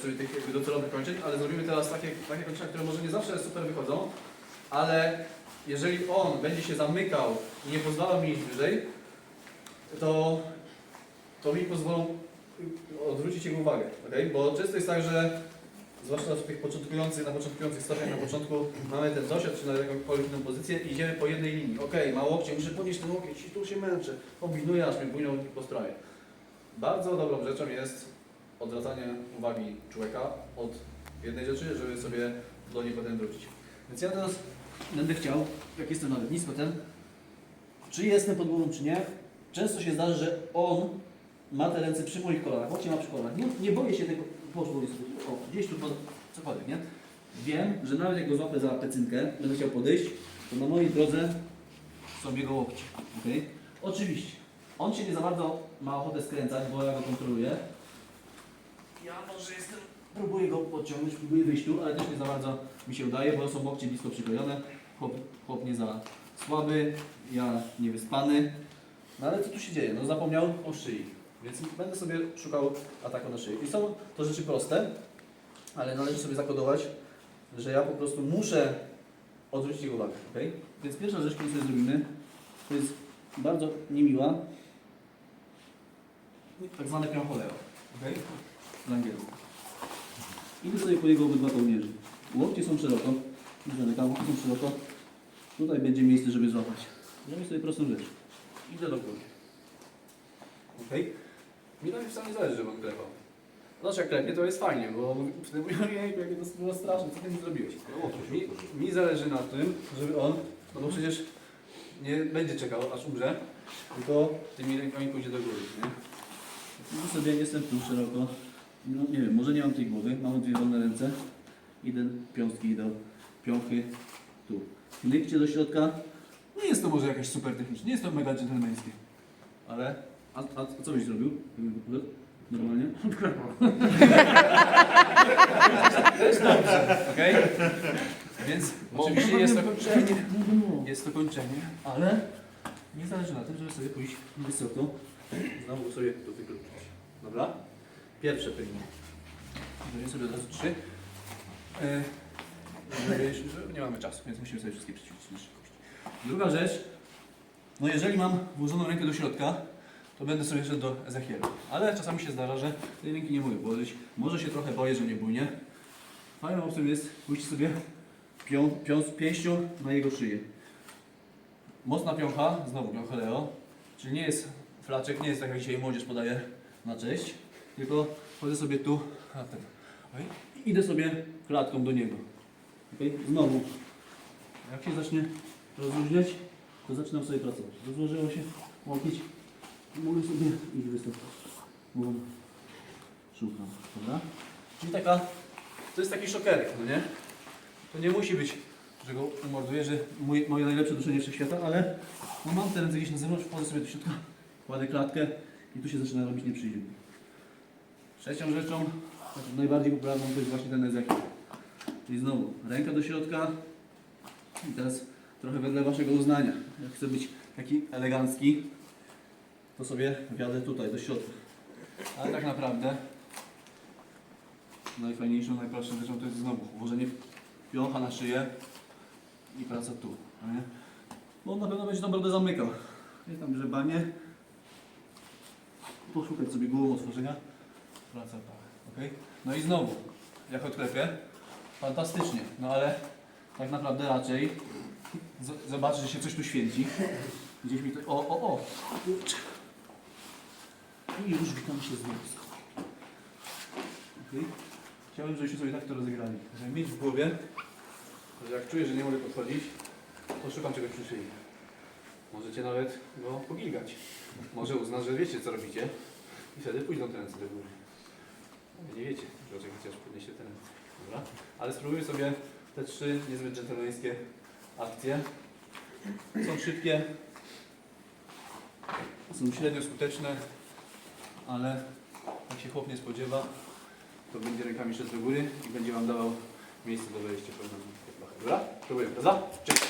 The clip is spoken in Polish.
sobie tych jakby docelowych kończeń, ale zrobimy teraz takie, takie kończenia, które może nie zawsze super wychodzą, ale jeżeli on będzie się zamykał i nie pozwalał mi iść wyżej, to, to mi pozwolą odwrócić jego uwagę, okay? Bo często jest tak, że zwłaszcza w tych początkujących, na początkujących stopniach, na początku mamy ten dosiad, czy na jakąkolwiek inną pozycję i idziemy po jednej linii. Okej, ma łokcie, muszę podnieść ten łokieć i tu się męczę. Kombinuję, aż mi płyną po stronie. Bardzo dobrą rzeczą jest odwracanie uwagi człowieka od jednej rzeczy, żeby sobie do niej potem wrócić. Więc ja teraz będę chciał, jak jestem nawet nisko ten, czy jestem pod głową, czy nie, często się zdarza, że on ma te ręce przy moich kolanach, łokcie ma przy kolanach. Nie, nie boję się tego, poszło o, gdzieś tu, pod, cokolwiek, nie? Wiem, że nawet jak go złapę za pecynkę, będę chciał podejść, to na mojej drodze są jego łokcie, okej? Oczywiście, on się nie za bardzo ma ochotę skręcać, bo ja go kontroluję. Ja może jestem, próbuję go podciągnąć, próbuję wyjść tu, ale też nie za bardzo mi się udaje, bo są łokcie blisko przyklejone. Chłop, nie za słaby, ja niewyspany. No ale co tu się dzieje? No zapomniał o szyi. Więc będę sobie szukał ataku na szyję. I są to rzeczy proste, ale należy sobie zakodować, że ja po prostu muszę odwrócić jego uwagę. Okay? Więc pierwsza rzecz, którą sobie zrobimy, to jest bardzo niemiła, tak zwane piącholeo. Okay? Z angielsku. Idę sobie po jego obydwa kołnierze. Łokcie są szeroko, zamykam, łokcie są szeroko. Tutaj będzie miejsce, żeby złapać. Zrobię sobie prostą rzecz. Idę do góry. Okej? Mi na tym wcale nie zależy, żeby on klepał. Znaczy jak klepie, to jest fajnie, bo wtedy mówią, jejku, jakie to było straszne, co ty mi zrobiłeś? Mi, mi zależy na tym, żeby on, no bo przecież nie będzie czekał, aż umrze, tylko tymi rękami pójdzie do góry, nie? Idę sobie, jestem tu szeroko, no nie wiem, może nie mam tej głowy, mam dwie wolne ręce, idę piąstki do piąchy, tu. Nykcie do środka, nie jest to może jakieś super techniczne, nie jest to mega dżentelmeńskie, ale... A, a co byś zrobił? Normalnie? Okej? Więc oczywiście jest to kończenie, jest to kończenie, ale nie zależy na tym, żeby sobie pójść wysoko, znowu sobie to wykluczyć. Dobra? Pierwsze pytanie. Zrobię sobie od razu trzy. E, nie mamy czasu, więc musimy sobie wszystkie przećwiczyć. Druga rzecz, no jeżeli mam włożoną rękę do środka, to będę sobie szedł do Ezechiela. Ale czasami się zdarza, że tej ręki nie mogę położyć. Może się trochę boję, że nie bójnie. Fajną opcją jest pójść sobie pią, pią, pięścią na jego szyję. Mocna piącha, znowu piącholeo, czyli nie jest flaczek, nie jest tak jak dzisiaj młodzież podaje na cześć, tylko chodzę sobie tu, a ten, i idę sobie klatką do niego. Okay? Znowu, jak się zacznie rozluźniać, to zaczynam sobie pracować. Rozłożyło się łokieć, mogę sobie iść wysoko. Szukam, dobra? Czyli taka, to jest taki szokerek, no nie? To nie musi być, że go umorduję, że mój, moje najlepsze duszenie wszechświata, ale no mam ręce gdzieś na zewnątrz, wchodzę sobie do środka, kładę klatkę i tu się zaczyna robić nieprzyjemnie. Trzecią rzeczą, najbardziej popularną, to jest właśnie ten Ezekiel. Czyli znowu, ręka do środka i teraz trochę wedle Waszego uznania. Jak chcę być taki elegancki, to sobie wjadę tutaj, do środka. Ale tak naprawdę najfajniejszą, najprostszą rzeczą to jest znowu włożenie piącha na szyję i praca tu. no Nie? Bo on na pewno będzie tą brodę zamykał. Nie tam grzebanie. Poszukać sobie głową otworzenia. Praca tak. Okay? No i znowu, jak odklepię, fantastycznie. No ale tak naprawdę raczej z- zobaczę, że się coś tu święci. Gdzieś mi to... O, o, o! I już witam się z wojską. Okay. Chciałbym, żebyśmy sobie tak to rozegrali. Żeby mieć w głowie, że jak czuję, że nie mogę podchodzić, to szukam czegoś przy szyi. Możecie nawet go pogilgać. Może uzna, że wiecie, co robicie i wtedy pójdą te ręce do góry. Nie wiecie, że chociaż podniesie te ręce. Dobra? Ale spróbuję sobie te trzy niezbyt dżentelmeńskie akcje. Są szybkie, są średnio skuteczne, ale jak się chłop nie spodziewa, to będzie rękami szedł do góry i będzie Wam dawał miejsce do wejścia. Dobra? Próbujemy. Dwa, trzy.